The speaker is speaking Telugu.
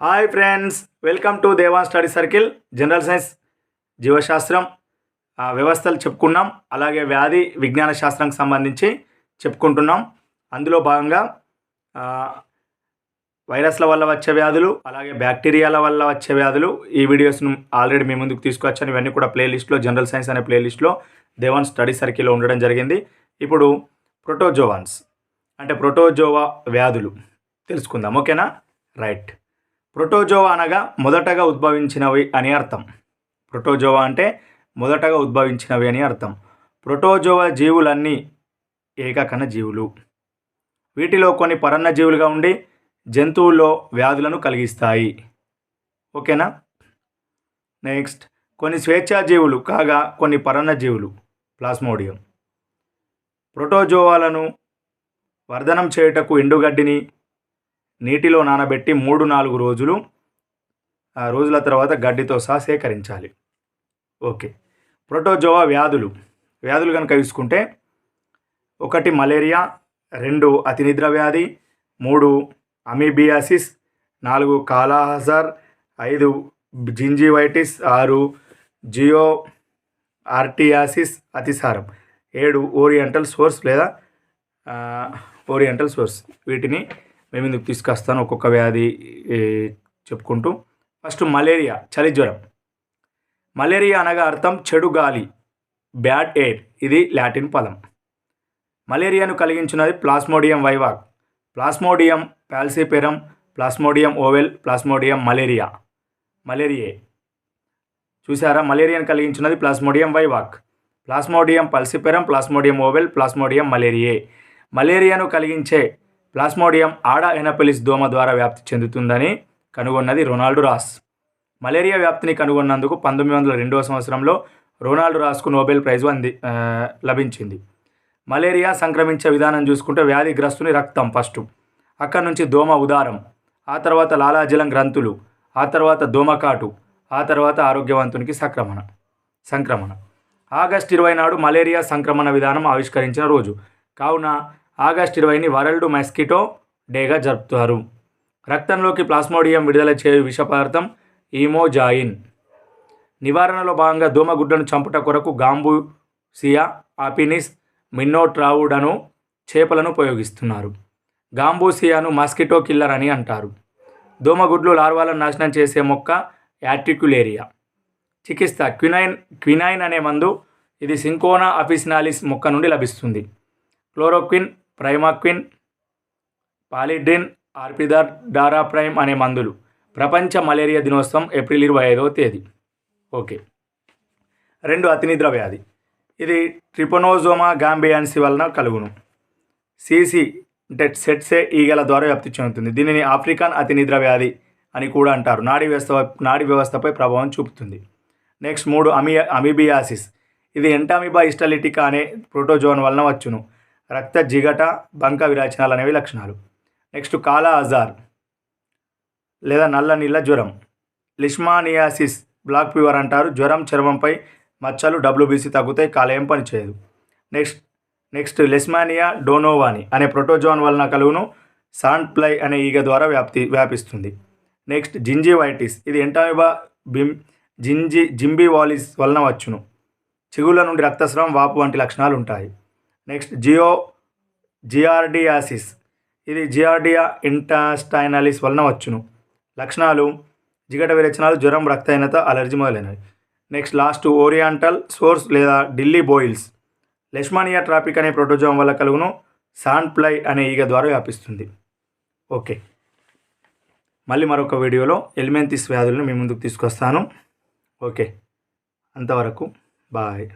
Hi friends welcome to Devan study circle general science జీవశాస్త్రం వ్యవస్థలు చెప్పుకున్నాం అలాగే వ్యాధి విజ్ఞాన శాస్త్రంకి సంబంధించి చెప్పుకుంటున్నాం. అందులో భాగంగా వైరస్ల వల్ల వచ్చే వ్యాధులు అలాగే బ్యాక్టీరియాల వల్ల వచ్చే వ్యాధులు ఈ వీడియోస్ను ఆల్రెడీ మీ ముందుకు తీసుకొచ్చాను. ఇవన్నీ కూడా ప్లేలిస్ట్లో జనరల్ సైన్స్ అనే ప్లేలిస్ట్లో దేవాన్ స్టడీ సర్కిల్లో ఉండడం జరిగింది. ఇప్పుడు ప్రోటోజోవాన్స్ అంటే ప్రోటోజోవా వ్యాధులు తెలుసుకుందాం. ఓకేనా? రైట్ ప్రోటోజోవా అనగా మొదటగా ఉద్భవించినవి అని అర్థం. ప్రోటోజోవా అంటే మొదటగా ఉద్భవించినవి అని అర్థం. ప్రోటోజోవా జీవులన్నీ ఏకకణ జీవులు. వీటిలో కొన్ని పరన్న జీవులుగా ఉండి జంతువుల్లో వ్యాధులను కలిగిస్తాయి. ఓకేనా? నెక్స్ట్ కొన్ని స్వేచ్ఛా జీవులు కాగా కొన్ని పరన్న జీవులు ప్లాస్మోడియం. ప్రోటోజోవాలను వర్ధనం చేయుటకు ఎండుగడ్డిని నీటిలో నానబెట్టి మూడు నాలుగు రోజులు ఆ రోజుల తర్వాత గడ్డితో సహా సేకరించాలి. ఓకే. ప్రోటోజోవా వ్యాధులు. వ్యాధులు కనుక తీసుకుంటే ఒకటి మలేరియా రెండు అతినిద్ర వ్యాధి మూడు అమీబియాసిస్ నాలుగు కాలాహజార్ ఐదు జింజివైటిస్ ఆరు జియో ఆర్టియాసిస్ అతిసారం ఏడు ఓరియంటల్ సోర్స్ లేదా ఓరియంటల్ సోర్స్. వీటిని మేము ఇందుకు తీసుకొస్తాను ఒక్కొక్క వ్యాధి చెప్పుకుంటూ. ఫస్ట్ మలేరియా చలి జ్వరం. మలేరియా అనగా అర్థం చెడు గాలి బ్యాడ్ ఎయిర్ ఇది లాటిన్ పదం. మలేరియాను కలిగించినది plasmodium vivax plasmodium falciparum plasmodium ovale plasmodium malaria. Malariae. చూసారా మలేరియాను కలిగించినది plasmodium vivax plasmodium falciparum plasmodium ovale plasmodium malariae. మలేరియాను కలిగించే ప్లాస్మోడియం ఆడ ఎనపెలిస్ దోమ ద్వారా వ్యాప్తి చెందుతుందని కనుగొన్నది రొనాల్డ్ రాస్. మలేరియా వ్యాప్తిని కనుగొన్నందుకు పంతొమ్మిది వందల రెండవ సంవత్సరంలో రొనాల్డ్ రాస్కు నోబెల్ ప్రైజ్ అంది లభించింది. మలేరియా సంక్రమించే విధానం చూసుకుంటే వ్యాధిగ్రస్తుని రక్తం ఫస్ట్. అక్కడి నుంచి దోమ ఉదారం. ఆ తర్వాత లాలాజలం గ్రంథులు. ఆ తర్వాత దోమకాటు. ఆ తర్వాత ఆరోగ్యవంతునికి సంక్రమణ. సంక్రమణ. ఆగస్ట్ ఇరవై నాడు మలేరియా సంక్రమణ విధానం ఆవిష్కరించిన రోజు. కావున ఆగస్ట్ ఇరవైని వరల్డ్ మెస్కిటో డేగా జరుపుతారు. రక్తంలోకి ప్లాస్మోడియం విడుదల చేయు విష పదార్థం ఈమోజాయిన్ నివారణలో భాగంగా దోమగుడ్డను చంపుట కొరకు గాంబూసియా ఆపినిస్ మిన్నోట్రావుడను చేపలను ఉపయోగిస్తున్నారు. గాంబూసియాను మాస్కిటో కిల్లర్ అని అంటారు. దోమగుడ్లు లార్వాలను నాశనం చేసే మొక్క యాట్రిక్యులేరియా చికిత్స క్వినైన్ క్వినైన్ అనే మందు ఇది సింకోనా అఫిసినాలిస్ మొక్క నుండి లభిస్తుంది. క్లోరోక్విన్ ప్రైమాక్విన్ పాలిడ్రిన్ ఆర్పిదార్ డారా ప్రైమ్ అనే మందులు. ప్రపంచ మలేరియా దినోత్సవం ఏప్రిల్ ఇరవై ఐదవ తేదీ. ఓకే. రెండు అతినిద్ర వ్యాధి. ఇది ట్రిపోనోజోమా గాంబియాన్సి వలన కలుగును. సిసి అంటే సెట్సే ఈగల ద్వారా వ్యాప్తి చెందుతుంది. దీనిని ఆఫ్రికన్ అతినిద్ర వ్యాధి అని కూడా అంటారు. నాడీ వ్యవస్థ నాడీ వ్యవస్థపై ప్రభావం చూపుతుంది. నెక్స్ట్ మూడు అమి అమీబియాసిస్. ఇది ఎంటామిబా ఇస్టలిటికా అనే ప్రోటోజోన్ వలన వచ్చును. రక్త జిగట బంక విరాచనాలు అనేవి లక్షణాలు. నెక్స్ట్ కాలా అజార్ లేదా నల్ల నీళ్ళ జ్వరం. లిష్మానియాసిస్ బ్లాక్ ఫీవర్ అంటారు. జ్వరం చర్మంపై మచ్చలు డబ్ల్యూబీసీ తగ్గుతాయి కాలేయం పనిచేయదు. నెక్స్ట్ నెక్స్ట్ లెస్మానియా డోనోవాని అనే ప్రోటోజోన్ వలన కలుగును. సాండ్ ప్లై అనే ఈగ ద్వారా వ్యాప్తి వ్యాపిస్తుంది. Next gingivitis. ఇది ఎంటామిబా బిమ్ జింజి జింబివాలిస్ వలన వచ్చును. చిగుళ్ళ నుండి రక్తస్రావం వాపు వంటి లక్షణాలు ఉంటాయి. నెక్స్ట్ జియో జిఆర్డియాసిస్. ఇది జిఆర్డియా ఇంటాస్టైనాలిస్ వలన వచ్చును. లక్షణాలు జిగట విరచనాలు జ్వరం రక్తహీనత అలర్జీ మొదలైనవి. నెక్స్ట్ లాస్ట్ ఓరియంటల్ సోర్స్ లేదా ఢిల్లీ బోయిల్స్. లెష్మానియా ట్రాపిక్ అనే ప్రోటోజోమ్ వల్ల కలుగును. సాండ్ ప్లై అనే ఈగ ద్వారా వ్యాపిస్తుంది. ఓకే. మళ్ళీ మరొక వీడియోలో ఎలిమెంతిస్ వ్యాధులను మీ ముందుకు తీసుకొస్తాను. ఓకే. అంతవరకు బాయ్.